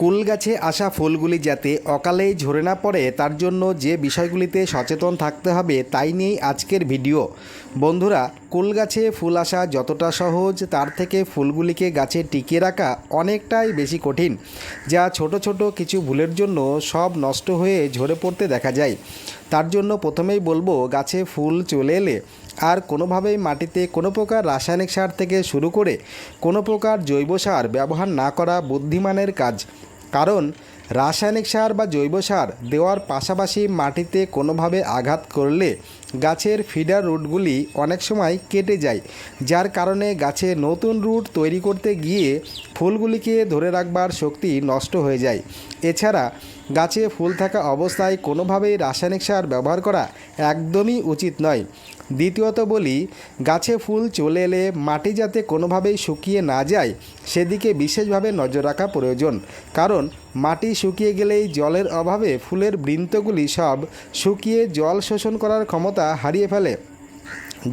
কুল গাছে আসা ফুলগুলি যাতে অকালেই ঝরে না পড়ে, তার জন্য যে বিষয়গুলিতে সচেতন থাকতে হবে, তাই নিয়েই আজকের ভিডিও। বন্ধুরা কুল গাছে ফুল আসা যতটা সহজ, তার থেকে ফুলগুলিকে গাছে টিকিয়ে রাখা অনেকটাই বেশি কঠিন, যা ছোট ছোট কিছু ভুলের জন্য সব নষ্ট হয়ে ঝরে পড়তে দেখা যায়। তার জন্য প্রথমেই বলব, গাছে ফুল চলে এলে আর কোনোভাবেই মাটিতে কোনো প্রকার রাসায়নিক সার থেকে শুরু করে কোনো প্রকার জৈব সার ব্যবহার না করা বুদ্ধিমানের কাজ। কারণ রাসায়নিক সার বা জৈব সার দেওয়ার পাশাপাশি মাটিতে কোনোভাবে আঘাত করলে গাছের ফিডার রুটগুলি অনেক সময় কেটে যায়, যার কারণে গাছে নতুন রুট তৈরি করতে গিয়ে ফুলগুলিকে ধরে রাখবার শক্তি নষ্ট হয়ে যায়। এছাড়া গাছে ফুল থাকা অবস্থায় কোনোভাবেই রাসায়নিক সার ব্যবহার করা একদমই উচিত নয়। দ্বিতীয়ত বলি, গাছে ফুল চলে এলে মাটি যাতে কোনোভাবেই শুকিয়ে না যায়, সেদিকে বিশেষভাবে নজর রাখা প্রয়োজন। কারণ, মাটি শুকিয়ে গেলেই জলের অভাবে ফুলের বৃন্তগুলি সব শুকিয়ে জল শোষণ করার ক্ষমতা হারিয়ে ফেলে।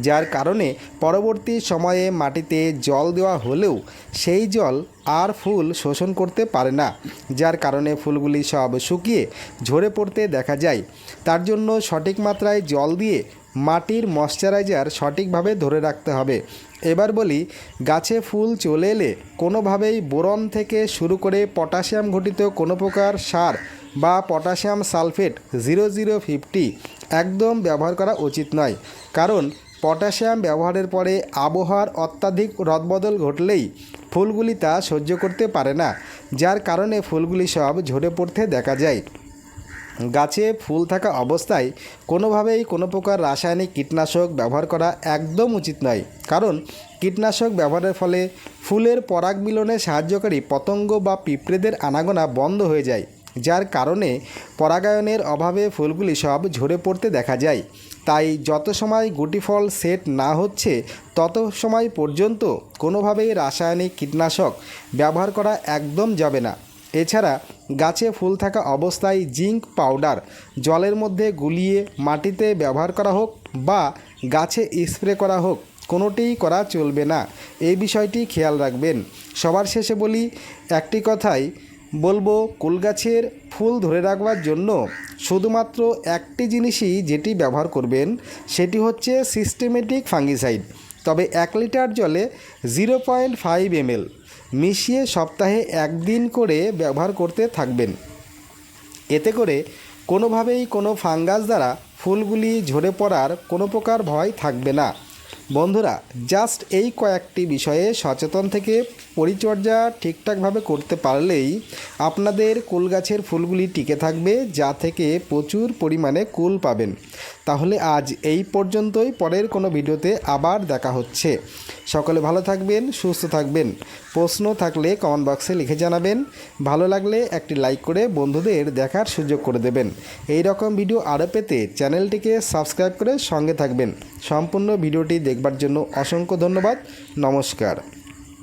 যার কারণে পরবর্তী সময়ে মাটিতে জল দেওয়া হলেও সেই জল আর ফুল শোষণ করতে পারে না, যার কারণে ফুলগুলি সব শুকিয়ে ঝরে পড়তে দেখা যায়। তার জন্য সঠিক মাত্রায় জল দিয়ে মাটির ময়শ্চারাইজার সঠিকভাবে ধরে রাখতে হবে। এবার বলি, গাছে ফুল চলে এলে কোনোভাবেই বোরন থেকে শুরু করে পটাশিয়াম ঘটিত কোনো প্রকার সার বা potassium sulphate zero zero fifty একদম ব্যবহার করা উচিত নয়। কারণ, পটাশিয়াম ব্যবহারের পরে আবহাওয়ার অত্যাধিক রদবদল ঘটলেই ফুলগুলি তা সহ্য করতে পারে না, যার কারণে ফুলগুলি সব ঝরে পড়তে দেখা যায়। গাছে ফুল থাকা অবস্থায় কোনোভাবেই কোনো প্রকার রাসায়নিক কীটনাশক ব্যবহার করা একদম উচিত নয়। কারণ কীটনাশক ব্যবহারের ফলে ফুলের পরাগ মিলনে সাহায্যকারী পতঙ্গ বা পিঁপড়েদের আনাগোনা বন্ধ হয়ে যায়, যার কারণে পরাগায়নের অভাবে ফুলগুলি সব ঝরে পড়তে দেখা যায়। তাই যত সময় গুটি ফল সেট না হচ্ছে, তত সময় পর্যন্ত কোনোভাবেই রাসায়নিক কীটনাশক ব্যবহার করা একদম যাবে না। এছাড়া গাছে ফুল থাকা অবস্থায় জিঙ্ক পাউডার জলের মধ্যে গুলিয়ে মাটিতে ব্যবহার করা হোক বা গাছে স্প্রে করা হোক, কোনোটিই করা চলবে না। এই বিষয়টি খেয়াল রাখবেন। সবার শেষে বলি, একটি কথাই বলব কুল গাছের ফুল ধরে রাখবার জন্য শুধুমাত্র একটি জিনিসই যেটি ব্যবহার করবেন, সেটি হচ্ছে সিস্টেমেটিক ফাঙ্গিসাইড তবে এক লিটার জলে জিরো পয়েন্ট ফাইভ এমএল মিশিয়ে সপ্তাহে একদিন করে ব্যবহার করতে থাকবেন। এতে করে কোনোভাবেই কোনো ফাঙ্গাস দ্বারা ফুলগুলি ঝরে পড়ার কোনো প্রকার ভয় থাকবে না। বন্ধুরা জাস্ট এই কয়েকটি বিষয়ে সচেতন থেকে পরিচর্যা ঠিকঠাকভাবে করতে পারলেই আপনাদের কুল গাছের ফুলগুলি টিকে থাকবে, যা থেকে প্রচুর পরিমাণে কুল পাবেন। তাহলে আজ এই পর্যন্তই, পরের কোনো ভিডিওতে আবার দেখা হচ্ছে। সকলে ভালো থাকবেন, সুস্থ থাকবেন। প্রশ্ন থাকলে কমেন্ট বক্সে লিখে জানাবেন। ভালো লাগলে একটি লাইক করে বন্ধুদের দেখার সুযোগ করে দেবেন। এই রকম ভিডিও আরও পেতে চ্যানেলটিকে সাবস্ক্রাইব করে সঙ্গে থাকবেন। সম্পূর্ণ ভিডিওটি দেখবার জন্য অসংখ্য ধন্যবাদ। নমস্কার।